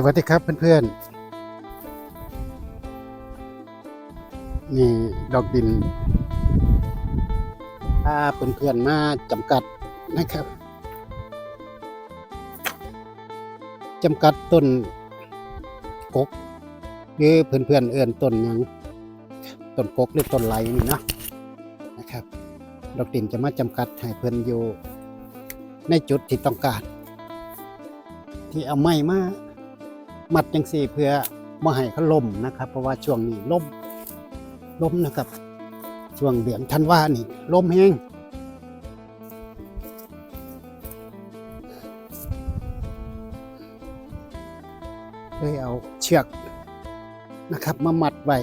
สวัสดีครับเพื่อนๆนี่ดอกดินพาเพื่อนๆมาจำกัดนะครับจำกัดต้นกกหรือเพื่อนๆเอื่นต้นยังต้นกกหรือต้นไหลนี่นะนะครับ ดอกดินจะมาจำกัดให้เพื่อนอยู่ในจุดที่ต้องการ ที่เอาไม้มา มัดจังสี่เพื่อมาให้เขาล่มนะครับ เพราะว่าช่วงนี้ล่มล่มนะครับ ช่วงเดือนธันวานี่ล่มแห้งเลยเอาเชือกนะครับ มามัดไว้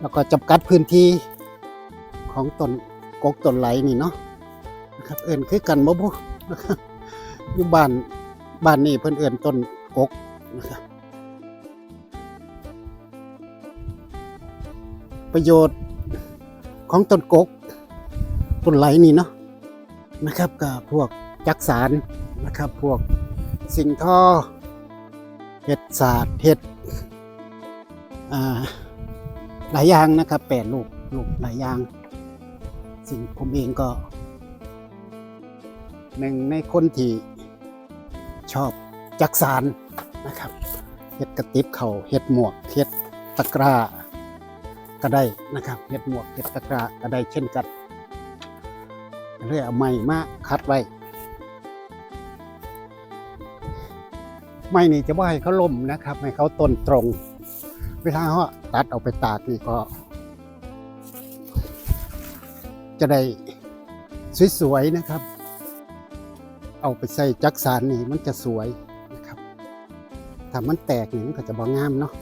แล้วก็จำกัดพื้นที่ของต้นกกต้นไหลนี่เนาะนะครับ เอินคือกันบ่บุนะครับอยู่บ้านบ้านนี้เพิ่นเอื่นต้น กกนะครับประโยชน์ของต้นกกต้นไหลนี่เนาะนะครับกับพวกจักสารนะครับพวกสิ่งท่อเห็ดศาสตร์เห็ดอ่าหลายอย่างนะครับแปดลูกลูกหลายอย่าง สิ่งผมเองก็ หนึ่งในคนที่ชอบ จักสารนะครับเห็ดกระติบเขาเห็ดหมวกเห็ดตะกร้าก็ได้นะครับเห็ดหมวกเห็ดตะกร้าก็ได้เช่นกันเรื่อยเอาไม้มาคัดไว้ไม้นี่จะว่าให้เขาล่มนะครับ ให้เขาต้นตรง เวลาเขาตัดเอาไปตากนี่ก็ จะได้สวยๆนะครับ เอาไปใส่จักสารนี่มันจะสวย ถ้ามันแตกนี่มันก็จะบ่งามเนาะ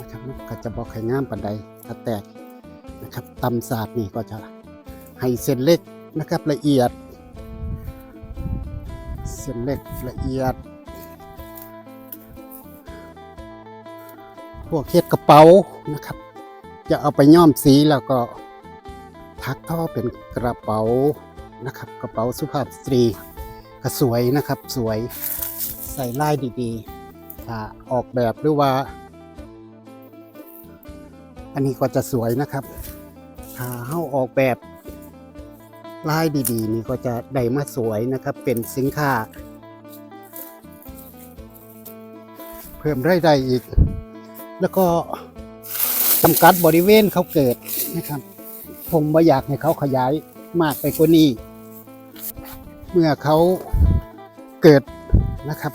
นะครับมันก็จะบ่ค่อยงามปานใดถ้าแตกนะครับตำศาสตร์นี่ก็จะให้เส้นเล็กนะครับละเอียด เส้นเล็กละเอียด พวกเฮ็ดกระเป๋านะครับ จะเอาไปย้อมสีแล้วก็ทักท่อเป็นกระเป๋านะครับกระเป๋าสุภาพสตรีก็สวยนะครับสวยใส่ลายดีๆ ถ้าออกแบบหรือว่า อันนี้ก็จะสวยนะครับ ถ้าเฮาออกแบบลายดีๆ นี่ก็จะได้มาสวยนะครับ เป็นสินค้า เพิ่มรายได้อีก แล้วก็จำกัดบริเวณเขาเกิดนะครับ ผมไม่อยากให้เขาขยายมากไปกว่านี้ เมื่อเขาเกิดนะครับ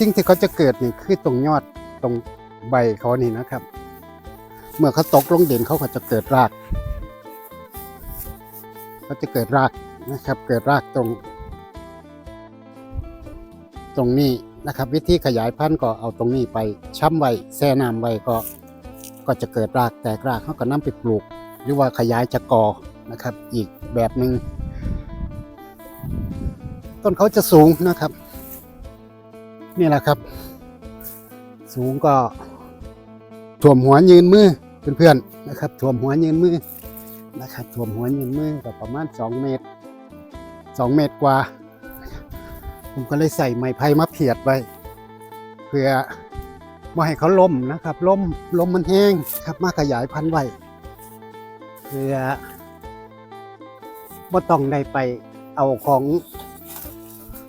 สิ่งที่เขาจะเกิดนี่คือตรงยอดตรงใบเขานี่นะครับ เมื่อเขาตกลงดินเขาก็จะเกิดรากเขาจะเกิดรากนะครับ เกิดรากตรง ตรงนี้นะครับ วิธีขยายพันธุ์ก็เอาตรงนี้ไปช้ำไว้แช่น้ำไว้ก็ก็จะเกิดรากแตกรากเขาก็นำไปปลูก หรือว่าขยายจะกอนะครับ อีกแบบหนึ่งต้นเขาจะสูงนะครับ นี่แหละครับ สูงก็ถ่วมหัวยืนมือเพื่อนๆนะครับถ่วมหัวยืนมือนะครับถ่วมหัวยืนมือก็ประมาณ 2 เมตร 2 เมตรกว่า ผมก็เลยใส่ไม้ไผ่มาเพียดไว้ เพื่อไม่ให้เขาล้มนะครับล้มล้มมันแห้งครับมาขยายพันธุ์ไว้เพื่อบ่ต้องได้ไปเอาของ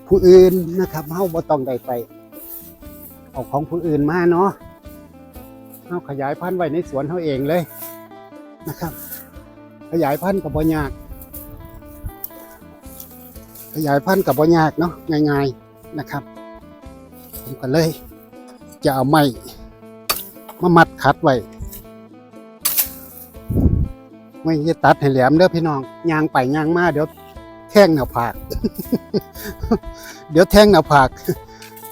ผู้อื่นนะครับเฮาบ่ต้องได้ไป เอาของผู้อื่นมาเนาะเฮาขยายพันธุ์ไว้ในสวนเฮาเองเลยนะครับ ขยายพันธุ์กับบ่ยาก ขยายพันธุ์กับบ่ยากเนาะง่าย ๆนะครับ ผมก็เลยจะเอาไม้มามัดคัดไว้ไม่จะตัดให้แหลมเด้อพี่น้องยางไปยางมาเดี๋ยวแท่งหน้าผาก เดี๋ยวแท่งหน้าผาก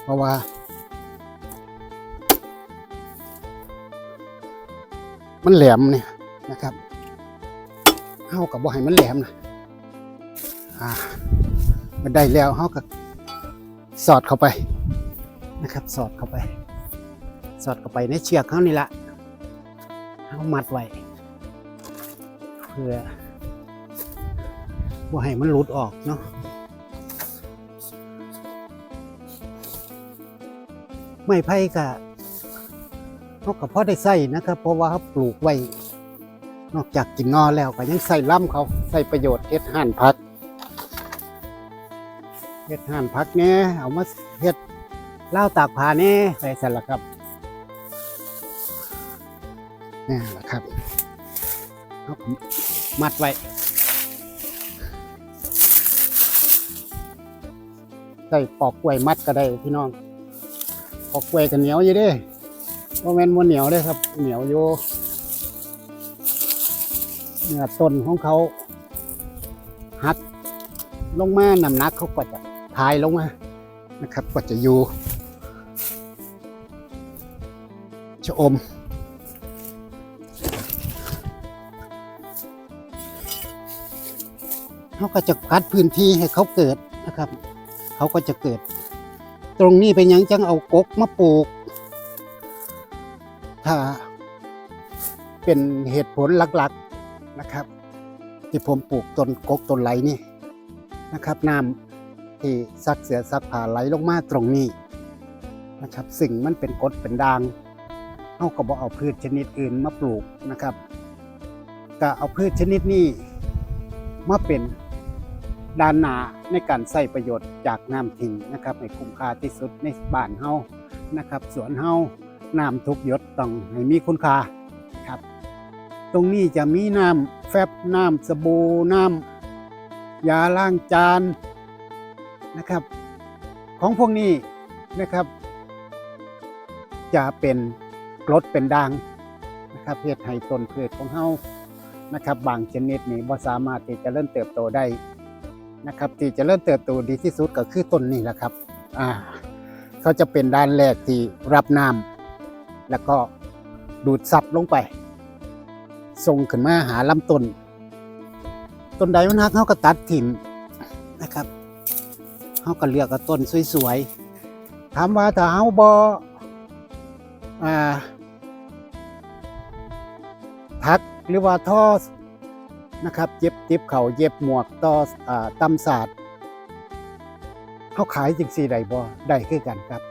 เพราะว่า มันแหลมเนี่ยนะครับเฮากับบ่ให้มันแหลมนะอ่ามันได้แล้วเฮากับสอดเข้าไปนะครับ สอดเข้าไป สอดเข้าไปในเชือกเขานี่ละเฮามัดไว้เพื่อว่าให้มันหลุดออกเนาะไม้ไผ่ก็ เขาก็พอได้ใส่นะครับ เพราะว่าเขาปลูกไว้ นอกจากกินนอแล้วก็ยังใส่ล่ำเขาใส่ประโยชน์เฮ็ดห่านพักเฮ็ดห่านพักเนี่ยเอามาเฮ็ดเหล้าตากผ้าเนี่ยใส่สละครับนี่แหละครับเอามัดไว้ใส่ปอกกล้วยมัดก็ได้พี่น้องปอกกล้วยกันเหนียวอยู่เด้ เพราะแม่นมันเหนียวเด้ครับ เหนียวอยู่เนื้อต้นของเขาหักลงมาน้ำหนักเขาก็จะทายลงมานะครับ ก็จะอยู่ชะอม เขาก็จะคัดพื้นที่ให้เขาเกิดนะครับ เขาก็จะเกิด ตรงนี้เป็นยังจังเอากกมาปลูก ถ้าเป็นเหตุผลหลักๆนะครับ ที่ผมปลูกต้นกกต้นไหลนี่นะครับน้ำที่ซักเสือซักผ่าไหลลงมาตรงนี้นะครับ สิ่งมันเป็นกดเป็นด่างเขาก็บอกเอาพืชชนิดอื่นมาปลูกนะครับก็เอาพืชชนิดนี้มาเป็นด้านหนาในการใส่ประโยชน์จากน้ำทิ้งนะครับให้คุ้มค่าที่สุดในบ้านเฮานะครับ สวนเฮา น้ำทุกหยดต้องให้มีคุณค่าครับ ตรงนี้จะมีน้ำแฟบน้ำสบู่น้ำยาล้างจานนะครับ ของพวกนี้นะครับ จะเป็นกรดเป็นด่างนะครับเพื่อให้ต้นพืชของเฮานะครับ บางชนิดนี่บ่สามารถที่จะเริ่มเติบโตได้นะครับ ที่จะเริ่มเติบโตดีที่สุดก็คือต้นนี้แหละครับ อ่าเขาจะเป็นด้านแรกที่รับน้ำ แล้วก็ดูดซับลงไปส่งขึ้นมาหาลำต้นต้นใดมันฮักเขาก็ตัดถิ่มนะครับเขาก็เลือกต้นสวยๆถามว่าถ้าเขาบออ่าทักหรือว่าท่อนะครับเย็บติบเขาเย็บหมวกต่ออ่าตำศาสตร์เขาขายจริงสี่ใดบ่ได้คือกันครับ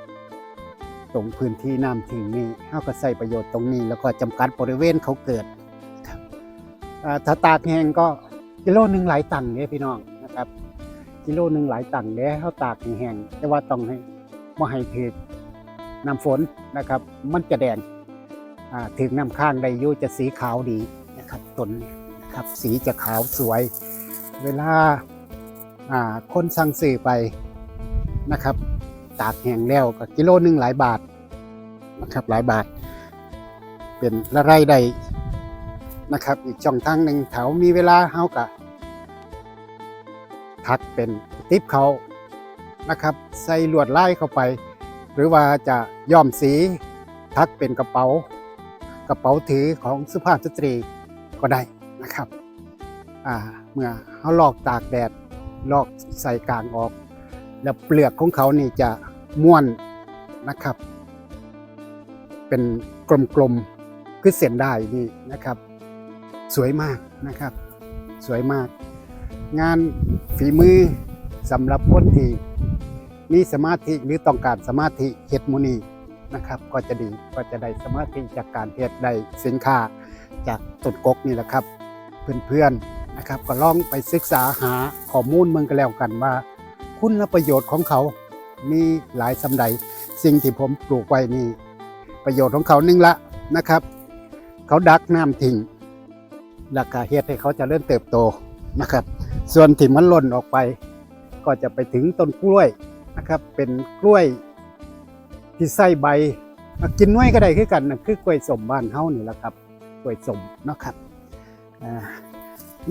ตรงพื้นที่น้ำทิ้งนี่เขาก็ใส่ประโยชน์ตรงนี้ แล้วก็จำกัดบริเวณเขาเกิดถ้าตากแห้งก็กิโลหนึ่งหลายตังค์เนี่ยพี่น้องนะครับ กิโลหนึ่งหลายตังค์เนี่ยเขาตากแห้งแต่ว่าต้องให้ม่ให้ถือน้ำฝนนะครับ มันจะแดงถึงน้ำข้างไดยู่จะสีขาวดีนะครับต้นนะครับสีจะขาวสวย เวลาอ่าคนสั่งซื้อไปนะครับ ตากแห้งแล้วก็กิโลหนึ่งหลายบาทนะครับหลายบาท เป็นละไรได้นะครับ อีกช่องทางหนึ่งแถวมีเวลาเฮากะทักเป็นติปเขานะครับ ใส่ลวดลายเข้าไป หรือว่าจะย้อมสีทักเป็นกระเป๋ากระเป๋าถือของสุภาพสตรีก็ได้นะครับอ่าเมื่อเขาลอกตากแดดลอกใส่กลางออก แล้วเปลือกของเขานี่จะ ม้วนนะครับ เป็นกลมๆคือเส้นได้นี่นะครับ สวยมากนะครับ สวยมาก งานฝีมือสำหรับคนที่มีสมาธิหรือต้องการสมาธิเฮ็ดมูนีนะครับ ก็จะดีก็จะได้สมาธิจากการเฮ็ดได้สินค้าจากต้นกกนี่แหละครับ เพื่อนๆนะครับ ก็ลองไปศึกษาหาข้อมูลเมืองกันแล้วกันว่า คุณประโยชน์ของเขา มีหลายสำใดสิ่งที่ผมปลูกไว้นี่ประโยชน์ของเขาหนึ่งละนะครับ เขาดักน้ำทิ้งแล้วก็เฮ็ดให้เขาจะเริ่มเติบโตนะครับ ส่วนที่มันหล่นออกไป ก็จะไปถึงต้นกล้วยนะครับ เป็นกล้วยที่ใส่ใบมากินน้อยก็ได้คือกันนะคือกล้วยสมบ้านเฮานี่แหละครับกล้วยสมนะครับ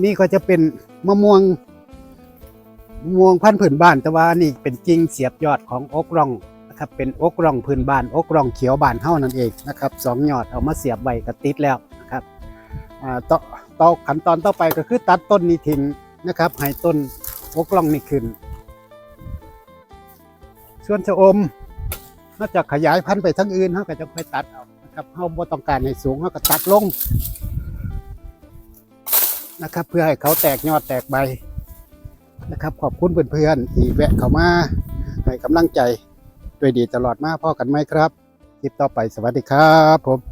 นี่ก็จะเป็นมะม่วง ม่วงพันธุ์ผืนบ้านแต่ว่านี่เป็นจริงเสียบยอดของอกร่องนะครับเป็นอกร่องพื้นบ้านอกร่องเขียวบานเฮานั่นเองนะครับสองยอดเอามาเสียบไว้ก็ติดแล้วนะครับต่อต่อขั้นตอนต่อไปก็คือตัดต้นนี้ทิ้งนะครับให้ต้นโอกล่องนี่ขึ้น ส่วนชะอมนอกจากขยายพันธุ์ไปทั้งอื่นเขาก็จะค่อยตัดเอานะครับเขาบ่ต้องการให้สูงเขาก็ตัดลงนะครับ เพื่อให้เขาแตกยอดแตกใบ นะครับ ขอบคุณเพื่อนๆที่แวะเข้ามาให้กำลังใจด้วยดีตลอดมาพ่อกันไหมครับคลิปต่อไปสวัสดีครับผม